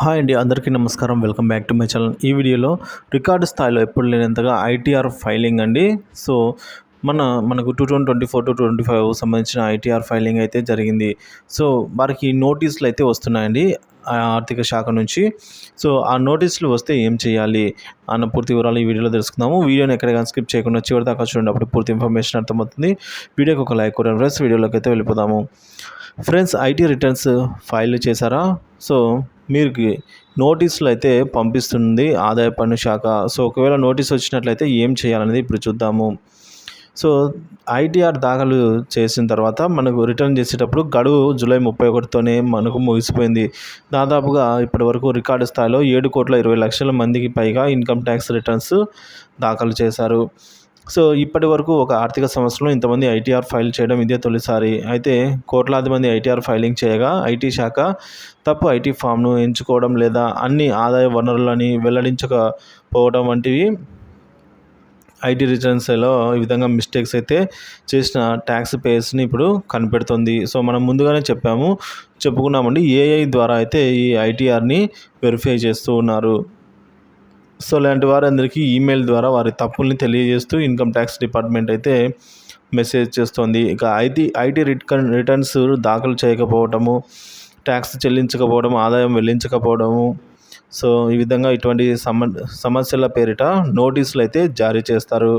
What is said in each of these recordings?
Hi అండి అందరికీ నమస్కారం. Welcome back to my channel. ఈ వీడియోలో రికార్డు స్థాయిలో ఎప్పుడు లేనంతగా ఐటీఆర్ ఫైలింగ్ అండి. సో మన మనకు two thousand twenty four to twenty five సంబంధించిన ఐటీఆర్ ఫైలింగ్ అయితే జరిగింది. సో వారికి నోటీసులు అయితే వస్తున్నాయండి ఆర్థిక శాఖ నుంచి. సో ఆ నోటీసులు వస్తే ఏం చేయాలి అన్న పూర్తి వివరాలు ఈ వీడియోలో తెలుసుకుందాము. వీడియోని ఎక్కడికైనా స్కిప్ చేయకుండా చివరి దాకా చూడండి అప్పుడు పూర్తి ఇన్ఫర్మేషన్ అర్థమవుతుంది. వీడియోకి ఒక లైక్ కూడా ఫ్రెండ్స్ వీడియోలోకి అయితే వెళ్ళిపోదాము. ఫ్రెండ్స్ ఐటీ రిటర్న్స్ ఫైల్ చేశారా? సో మీరు నోటీసులు అయితే పంపిస్తుంది ఆదాయ పన్ను శాఖ. సో ఒకవేళ నోటీస్ వచ్చినట్లయితే ఏం చేయాలనేది ఇప్పుడు చూద్దాము. సో ఐటీఆర్ దాఖలు చేసిన తర్వాత మనకు రిటర్న్ చేసేటప్పుడు గడువు జూలై ముప్పై ఒకటితోనే మనకు ముగిసిపోయింది. దాదాపుగా ఇప్పటి వరకు రికార్డు స్థాయిలో ఏడు కోట్ల ఇరవై లక్షల మందికి పైగా ఇన్కమ్ ట్యాక్స్ రిటర్న్స్ దాఖలు చేశారు. సో ఇప్పటి వరకు ఒక ఆర్థిక సంవత్సరంలో ఇంతమంది ఐటీఆర్ ఫైల్ చేయడం ఇదే తొలిసారి. అయితే కోట్లాది మంది ఐటీఆర్ ఫైలింగ్ చేయగా ఐటీ శాఖ తప్పు ఐటీ ఫామ్ను ఎంచుకోవడం లేదా అన్ని ఆదాయ వనరులని వెల్లడించకపోవడం వంటివి ఐటీ రిటర్న్స్లో ఈ విధంగా మిస్టేక్స్ అయితే చేసిన ట్యాక్స్ పేయర్స్ని ఇప్పుడు కనిపెడుతుంది. సో మనం ముందుగానే చెప్పాము చెప్పుకున్నామండి ఏఐ ద్వారా అయితే ఈ ఐటీఆర్ని వెరిఫై చేస్తూ ఉన్నారు. సో లాంటి వారందరికీ ఈమెయిల్ ద్వారా వారి తప్పుల్ని తెలియజేస్తూ ఇన్కమ్ ట్యాక్స్ డిపార్ట్మెంట్ అయితే మెసేజ్ చేస్తోంది. ఇక ఐటీ ఐటీ రిటర్న్ రిటర్న్స్ దాఖలు చేయకపోవటము ట్యాక్స్ చెల్లించకపోవడం ఆదాయం వెల్లించకపోవడము సో ఈ విధంగా ఇటువంటి సమ సమస్యల పేరిట నోటీసులు అయితే జారీ చేస్తారు.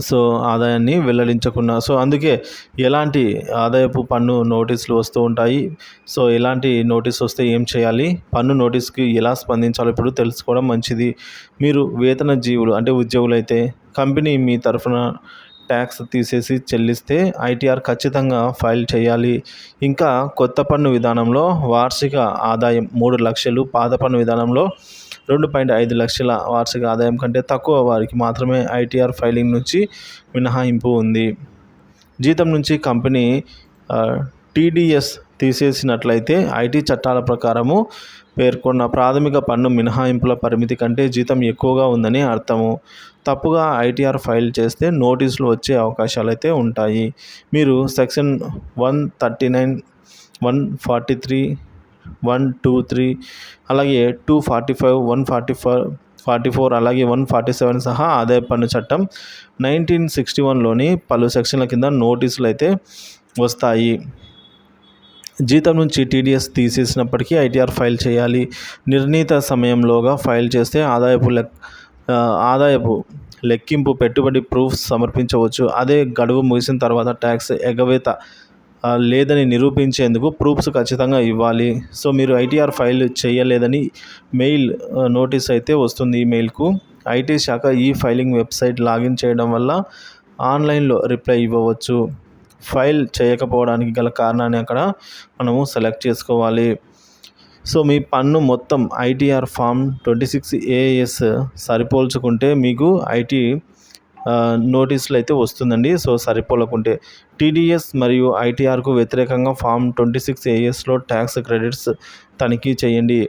సో ఆదాయాన్ని వెల్లడించకుండా సో అందుకే ఎలాంటి ఆదాయపు పన్ను నోటీసులు వస్తూ ఉంటాయి. సో ఎలాంటి నోటీస్ వస్తే ఏం చేయాలి? పన్ను నోటీస్కి ఎలా స్పందించాలో ఇప్పుడు తెలుసుకోవడం మంచిది. మీరు వేతన జీవులు అంటే ఉద్యోగులు అయితే కంపెనీ మీ తరఫున ట్యాక్స్ తీసేసి చెల్లిస్తే ఐటీఆర్ ఖచ్చితంగా ఫైల్ చేయాలి. ఇంకా కొత్త పన్ను విధానంలో వార్షిక ఆదాయం మూడు లక్షలు పాత పన్ను విధానంలో రెండు పాయింట్ ఐదు లక్షల వార్షిక ఆదాయం కంటే తక్కువ వారికి మాత్రమే ఐటీఆర్ ఫైలింగ్ నుంచి మినహాయింపు ఉంది. జీతం నుంచి కంపెనీ టీడీఎస్ తీసేసినట్లయితే ఐటీ చట్టాల ప్రకారము పేర్కొన్న ప్రాథమిక పన్ను మినహాయింపుల పరిమితి కంటే జీతం ఎక్కువగా ఉందని అర్థము. తప్పుగా ఐటీఆర్ ఫైల్ చేస్తే నోటీసులు వచ్చే అవకాశాలు అయితే ఉంటాయి. మీరు section one thirty nine one forty three one two three అలాగే two forty five one forty five forty four అలాగే వన్ ఫార్టీ సెవెన్ సహా ఆదాయ పన్ను చట్టం నైన్టీన్ సిక్స్టీ వన్లోని పలు సెక్షన్ల కింద నోటీసులు అయితే వస్తాయి. జీతం నుంచి టీడీఎస్ తీసేసినప్పటికీ ఐటీఆర్ ఫైల్ చేయాలి. నిర్ణీత సమయంలోగా ఫైల్ చేస్తే ఆదాయపు లెక్ ఆదాయపు లెక్కింపు పెట్టుబడి ప్రూఫ్ సమర్పించవచ్చు. అదే గడువు ముగిసిన తర్వాత ట్యాక్స్ ఎగవేత లేదని నిరూపించేందుకు ప్రూఫ్స్ ఖచ్చితంగా ఇవ్వాలి. సో మీరు ఐటీఆర్ ఫైల్ చేయలేదని మెయిల్ నోటీస్ అయితే వస్తుంది ఈమెయిల్కు. ఐటీ శాఖ ఈ ఫైలింగ్ వెబ్సైట్ లాగిన్ చేయడం వల్ల ఆన్లైన్లో రిప్లై ఇవ్వవచ్చు. ఫైల్ చేయకపోవడానికి గల కారణాన్ని అక్కడ మనము సెలెక్ట్ చేసుకోవాలి. సో మీ పన్ను మొత్తం ITR form twenty six AS సరిపోల్చుకుంటే మీకు ఐటీ నోటీసులు అయితే వస్తుందండి. సో సరిపోలకుంటే టీడీఎస్ మరియు ఐటీఆర్కు వ్యతిరేకంగా ఫామ్ ట్వంటీ సిక్స్ ఏఎస్లో ట్యాక్స్ క్రెడిట్స్ తనిఖీ చేయండి.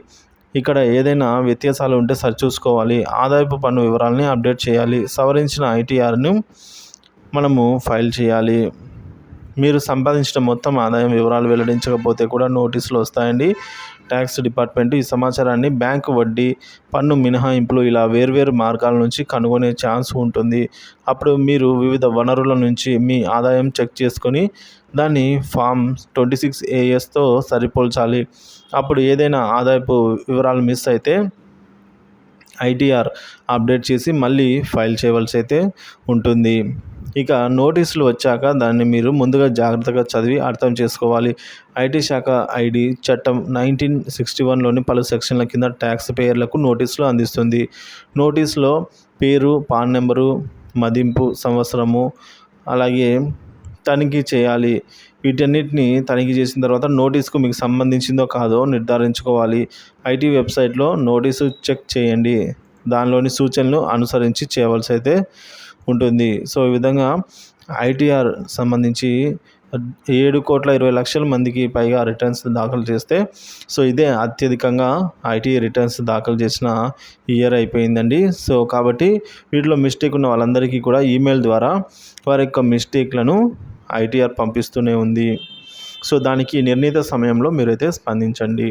ఇక్కడ ఏదైనా వ్యత్యాసాలు ఉంటే సరిచూసుకోవాలి ఆదాయపు పన్ను వివరాలని అప్డేట్ చేయాలి. సవరించిన ఐటీఆర్ను మనము ఫైల్ చేయాలి. మీరు సంపాదించిన మొత్తం ఆదాయం వివరాలు వెల్లడించకపోతే కూడా నోటీసులు వస్తాయండి. ట్యాక్స్ డిపార్ట్మెంట్ ఈ సమాచారాన్ని బ్యాంకు వడ్డీ పన్ను మినహాయింపులు ఇలా వేర్వేరు మార్గాల నుంచి కనుగొనే ఛాన్స్ ఉంటుంది. అప్పుడు మీరు వివిధ వనరుల నుంచి మీ ఆదాయం చెక్ చేసుకొని దాన్ని ఫామ్ ట్వంటీ సిక్స్ ఏఎస్తో సరిపోల్చాలి. అప్పుడు ఏదైనా ఆదాయపు వివరాలు మిస్ అయితే ఐటీఆర్ అప్డేట్ చేసి మళ్ళీ ఫైల్ చేయవలసి అయితే ఉంటుంది. ఇక నోటీసులు వచ్చాక దాన్ని మీరు ముందుగా జాగ్రత్తగా చదివి అర్థం చేసుకోవాలి. ఐటీ శాఖ ఐడి చట్టం నైన్టీన్ సిక్స్టీ వన్లోని పలు సెక్షన్ల కింద ట్యాక్స్ పేయర్లకు నోటీసులు అందిస్తుంది. నోటీసులో పేరు పాన్ నెంబరు మదింపు సంవత్సరము అలాగే తనిఖీ చేయాలి. వీటన్నిటిని తనిఖీ చేసిన తర్వాత నోటీస్కు మీకు సంబంధించిందో కాదో నిర్ధారించుకోవాలి. ఐటీ వెబ్సైట్లో నోటీసు చెక్ చేయండి. దానిలోని సూచనలు అనుసరించి చేయవలసి అయితే ఉంటుంది. సో ఈ విధంగా ఐటీఆర్ సంబంధించి ఏడు కోట్ల ఇరవై లక్షల మందికి పైగా రిటర్న్స్ దాఖలు చేస్తే సో ఇదే అత్యధికంగా ఐటీ రిటర్న్స్ దాఖలు చేసిన ఇయర్ అయిపోయిందండి. సో కాబట్టి వీటిలో మిస్టేక్ ఉన్న వాళ్ళందరికీ కూడా ఈమెయిల్ ద్వారా వారి యొక్క మిస్టేక్లను ఐటీఆర్ పంపిస్తూనే ఉంది. సో దానికి నిర్ణీత సమయంలో మీరైతే స్పందించండి.